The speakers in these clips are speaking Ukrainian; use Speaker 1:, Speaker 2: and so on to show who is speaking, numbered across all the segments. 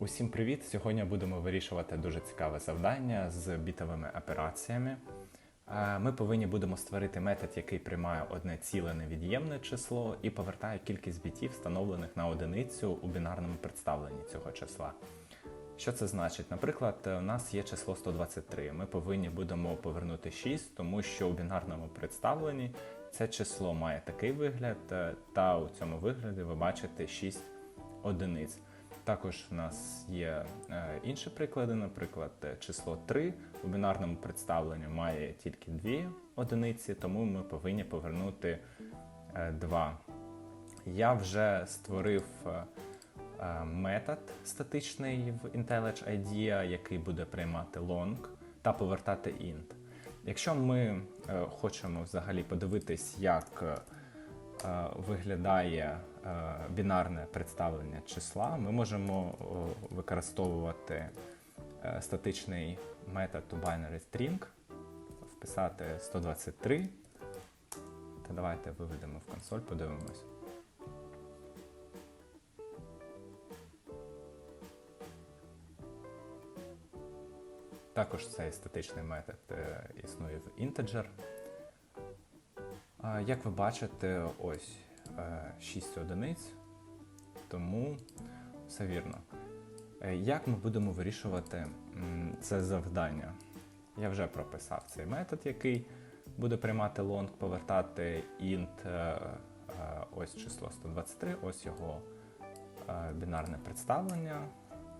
Speaker 1: Усім привіт! Сьогодні будемо вирішувати дуже цікаве завдання з бітовими операціями. Е, Ми повинні будемо створити метод, який приймає одне ціле невід'ємне число і повертає кількість бітів, встановлених на одиницю у бінарному представленні цього числа. Що це значить? Наприклад, у нас є число 123. Ми повинні будемо повернути 6, тому що у бінарному представленні це число має такий вигляд, е, та у цьому вигляді ви бачите 6 одиниць. Також в нас є е, інші приклади, наприклад, е, число 3 у бінарному представленні має тільки 2 одиниці, тому ми повинні повернути 2. Я вже створив е, е, метод статичний в IntelliJ IDEA, який буде приймати long та повертати int. Якщо ми е, хочемо взагалі подивитись, як е, е, виглядає е, бінарне представлення числа, ми можемо використовувати е, статичний метод binary string, вписати 123. Та давайте виведемо в консоль, подивимось. Також цей статичний метод е, існує в integer. Як ви бачите, ось е, 6 одиниць, тому все вірно. Е, Як ми будемо вирішувати це завдання? Я вже прописав цей метод, який буде приймати long, повертати int, е, е, ось число 123, ось його е, бінарне представлення.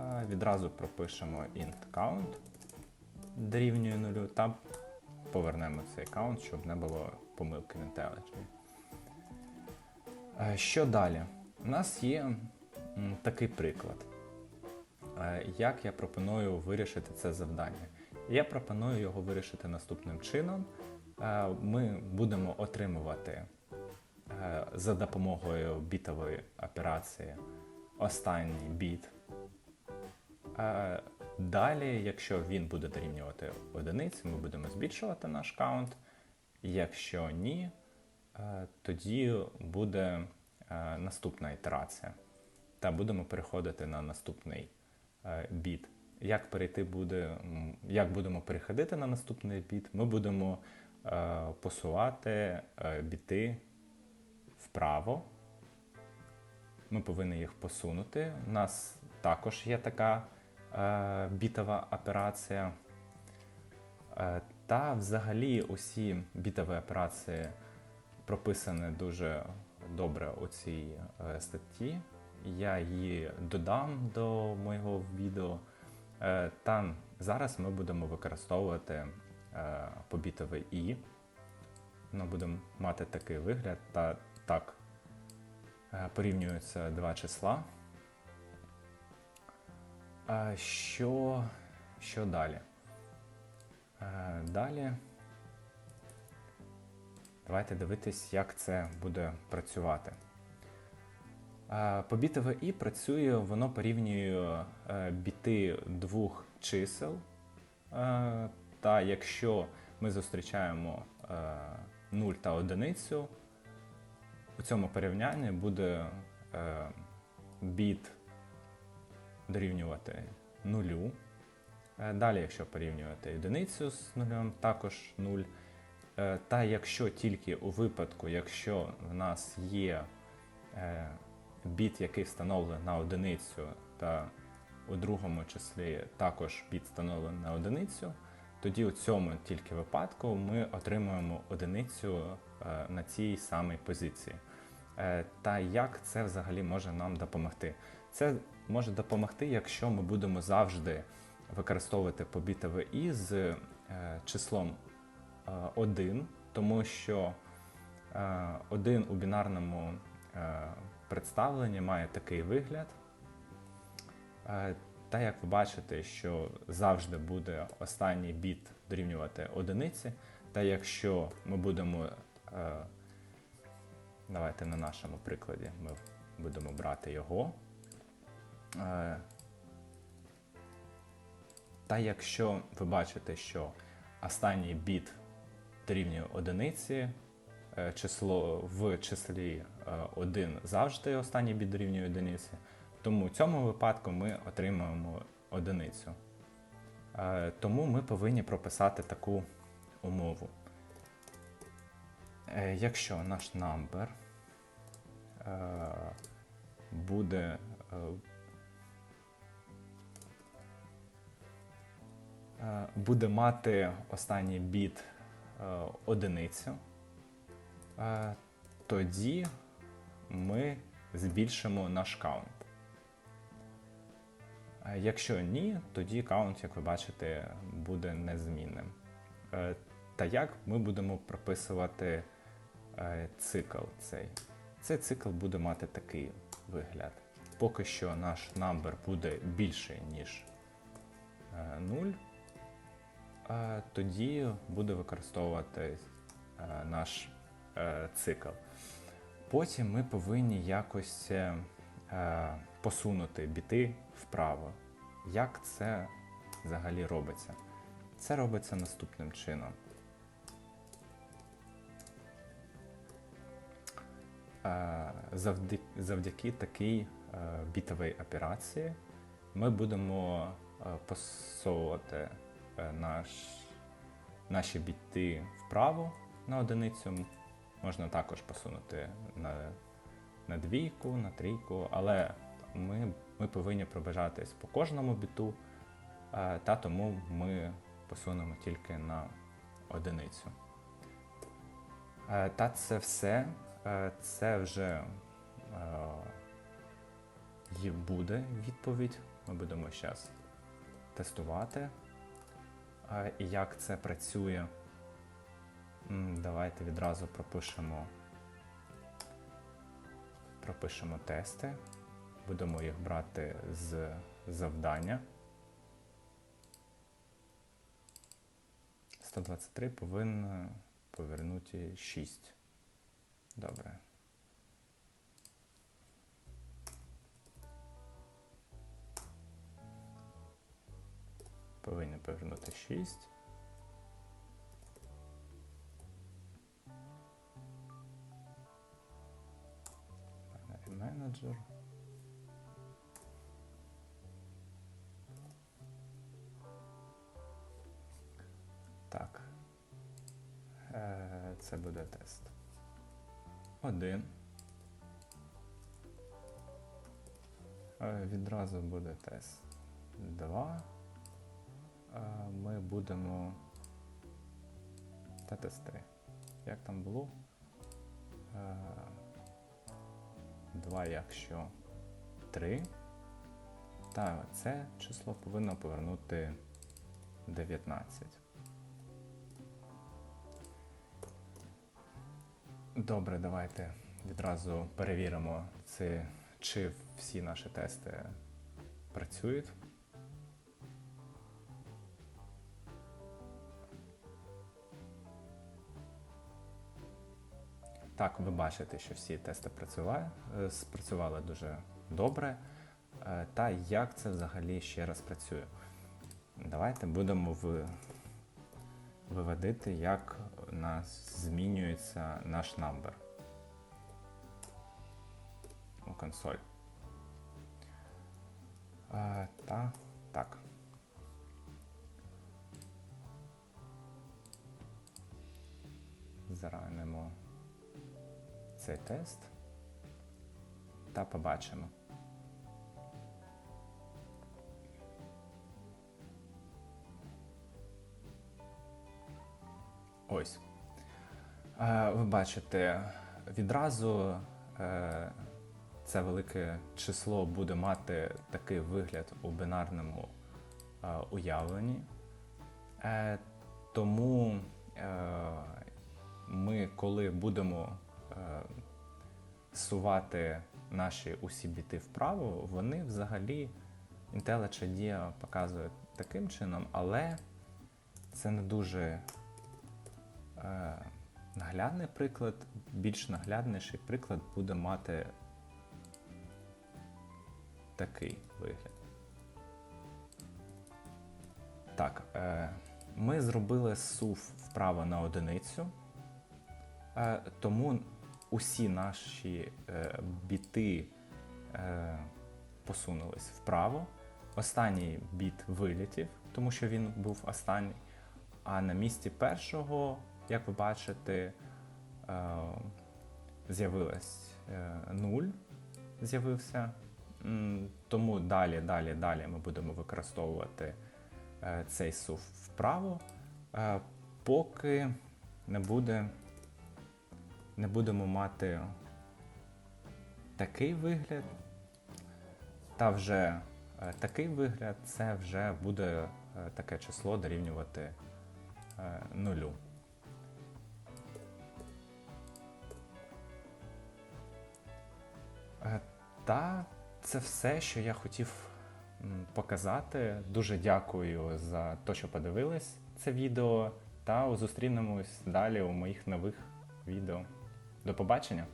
Speaker 1: Е, Відразу пропишемо int count дорівнює нулю та повернемо цей аккаунт, щоб не було помилки в IntelliJ. Е, Що далі? У нас є такий приклад. Е, Як я пропоную вирішити це завдання? Я пропоную його вирішити наступним чином. Е, Ми будемо отримувати за допомогою бітової операції останній біт. Далі, якщо він буде дорівнювати одиниці, ми будемо збільшувати наш каунт. Якщо ні, тоді буде е, наступна ітерація. Та будемо переходити на наступний е, біт. Як перейти буде, як будемо переходити на наступний біт, ми будемо е, посувати е, біти вправо. Ми повинні їх посунути. У нас також є така е, бітова операція. Е, Та взагалі усі бітові операції прописані дуже добре у цій е, статті. Я її додам до моєго відео. Е, Та зараз ми будемо використовувати е, побітове І. Ми будемо мати такий вигляд. Та так порівнюються два числа. Що, що далі? Далі давайте дивитись, як це буде працювати. Е, Побітове І працює, воно порівнює е, біти двох чисел. Е, Та якщо ми зустрічаємо 0 та одиницю, у цьому порівнянні буде біт дорівнювати нулю. Далі, якщо порівнювати одиницю з нулем, також 0. Е, Та якщо тільки у випадку, якщо в нас є е, біт, який встановлений на одиницю, та у другому числі також біт встановлений на одиницю, тоді у цьому тільки випадку ми отримуємо одиницю е, на цій самій позиції. Та як це взагалі може нам допомогти? Це може допомогти, якщо ми будемо завжди використовувати побітове і з числом 1, тому що е, 1 у бінарному е, представленні має такий вигляд. Е, Та як ви бачите, що завжди буде останній біт дорівнювати одиниці, та якщо ми будемо, е, давайте на нашому прикладі, ми будемо брати його. Е, Та якщо ви бачите, що останній біт дорівнює одиниці, е, число в числі 1 завжди останній біт дорівнює одиниці, Тому в цьому випадку ми отримуємо одиницю. Е, Тому ми повинні прописати таку умову. Е, Якщо наш number е, буде е, е, буде мати останній біт е, одиницю, е, тоді ми збільшимо наш каунт. Е, Якщо ні, тоді каунт, як ви бачите, буде незмінним. Е, Та як ми будемо прописувати е, цикл цей? Цей цикл буде мати такий вигляд. Поки що наш number буде більший, ніж 0, тоді буде використовувати е, наш е, цикл. Потім ми повинні якось е, посунути біти вправо. Як це взагалі робиться? Це робиться наступним чином. Завдяки, такій бітовій операції ми будемо посовувати наш, наші біти вправо на одиницю. Можна також посунути на, на двійку, на трійку, але ми, ми повинні пробежатись по кожному біту, е, та тому ми посунемо тільки на одиницю. Е, Та це все, е, це вже е, буде відповідь. Ми будемо зараз тестувати. І як це працює. Давайте відразу пропишемо, пропишемо тести. Будемо їх брати з завдання. 123 повинна повернути 6. Добре. Повернути 6. Binary менеджер. Так. Е, Це буде тест. Один. Е, Відразу буде тест. Два. Ми будемо. Та тест 3. Як там було? Е, 2, якщо 3. Та це число повинно повернути 19. Добре, давайте відразу перевіримо, це, чи всі наші тести працюють. Так, ви бачите, що всі тести працювали, е, спрацювали дуже добре. Е, Та як це взагалі ще раз працює? Давайте будемо виводити, як у нас змінюється наш number у консоль. Е, Та так. Заранимо цей тест та побачимо. Ось. Е, Ви бачите, відразу е, це велике число буде мати такий вигляд у бинарному е, уявленні. Тому ми, коли будемо сувати наші усі біти вправо, вони взагалі IntelliJ IDEA показує таким чином, але це не дуже е, наглядний приклад. Більш наглядніший приклад буде мати такий вигляд. Так, е, ми зробили сув вправо на одиницю. Е, Тому усі наші е, біти е, посунулись вправо. Останній біт вилітів, тому що він був останній. А на місці першого, як ви бачите, е, з'явилось е, 0, з'явився. Тому далі, далі, далі ми будемо використовувати е, цей сув вправо, е, поки не буде, не будемо мати такий вигляд, та вже е, такий вигляд, це вже буде е, таке число дорівнювати е, нулю. Та це все, що я хотів показати. Дуже дякую за те, що подивились це відео. Та зустрінемось далі у моїх нових відео. До побачення!